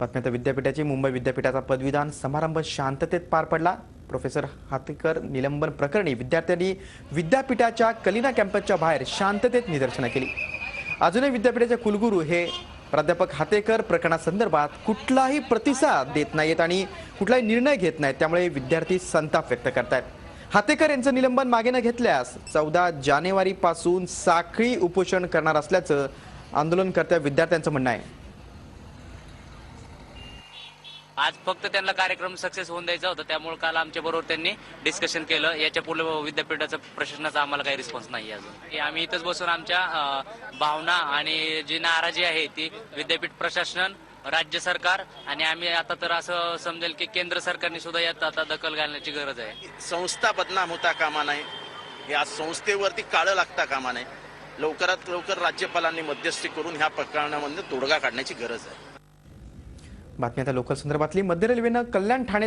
बातम्या विद्यापीठाची मुंबई विद्यापीठाचा पदवीदान समारंभ शांततेत पार पडला. प्रोफेसर हातेकर निलंबन प्रकरणी विद्यार्थ्यांनी विद्यापीठाच्या कलिना कॅम्पसच्या बाहेर शांततेत निदर्शनं केली. अजूनही विद्यापीठाचे कुलगुरू हे प्राध्यापक हातेकर प्रकरणासंदर्भात कुठलाही प्रतिसाद देत नाहीत आणि कुठलाही निर्णय घेत नाहीत. त्यामुळे विद्यार्थी संताप व्यक्त करतायत. हातेकर यांचं निलंबन मागे न घेतल्यास चौदा जानेवारीपासून साखळी उपोषण करणार असल्याचं आंदोलनकर्त्या विद्यार्थ्यांचं म्हणणं आहे. आज फक्त त्यांना कार्यक्रम सक्सेस होऊन द्यायचा होता. त्यामुळे काल आमच्या बरोबर त्यांनी डिस्कशन केलं. याच्यापुढे विद्यापीठाचा प्रशासनाचा आम्हाला काही रिस्पॉन्स नाही अजून. हे आम्ही इथंच बसून आमच्या भावना आणि जी नाराजी आहे ती विद्यापीठ प्रशासन राज्य सरकार आणि आम्ही आता तर असं समजेल की केंद्र सरकारने सुद्धा यात आता दखल घालण्याची गरज आहे. संस्था बदनाम होता कामा नये. या संस्थेवरती काळं लागता कामा नये. लवकरात लवकर राज्यपालांनी मध्यस्थी करून ह्या प्रकरणामध्ये तोडगा काढण्याची गरज आहे. बातमी आता लोकल संदर्भातली. मध्य रेल्वेनं कल्याण ठाणे